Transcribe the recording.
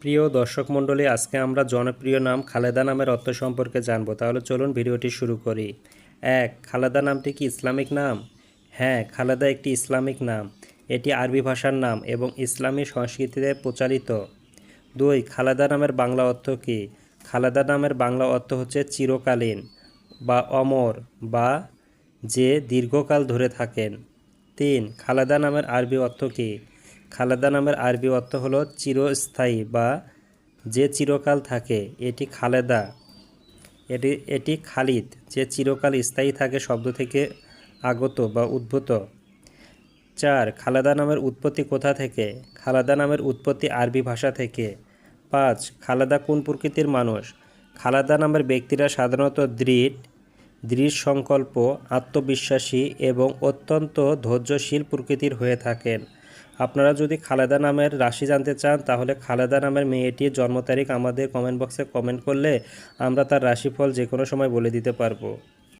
প্রিয় দর্শক মণ্ডলী, আজকে আমরা জনপ্রিয় নাম খালেদা নামের অর্থ সম্পর্কে জানব। তাহলে চলুন ভিডিওটি শুরু করি। এক, খালেদা নামটি কি ইসলামিক নাম? হ্যাঁ খালেদা একটি ইসলামিক নাম। এটি আরবি ভাষার নাম এবং ইসলামী সংস্কৃতিতে প্রচারিত। দুই, খালেদা নামের বাংলা অর্থ কী? খালেদা নামের বাংলা অর্থ হচ্ছে চিরকালীন বা অমর বা যে দীর্ঘকাল ধরে থাকেন। তিন, খালেদা নামের আরবি অর্থ কী? খালেদা নামের আরবি অর্থ হলো চিরস্থায়ী বা যে চিরকাল থাকে, এটি খালেদা। এটি এটি খালিদ, যে চিরকাল স্থায়ী থাকে শব্দ থেকে আগত বা উদ্ভূত। চার, খালেদা নামের উৎপত্তি কোথা থেকে? খালেদা নামের উৎপত্তি আরবি ভাষা থেকে। পাঁচ, খালেদা কোন প্রকৃতির মানুষ? খালেদা নামের ব্যক্তিরা সাধারণত দৃঢ় দৃঢ় সংকল্প, আত্মবিশ্বাসী এবং অত্যন্ত ধৈর্যশীল প্রকৃতির হয়ে থাকেন। আপনারা যদি খালেদা নামের রাশি জানতে চান, তাহলে খালেদা নামের মেয়েটির জন্ম তারিখ আমাদের কমেন্ট বক্সে কমেন্ট করলে আমরা তার রাশিফল যে কোনো সময় বলে দিতে পারব।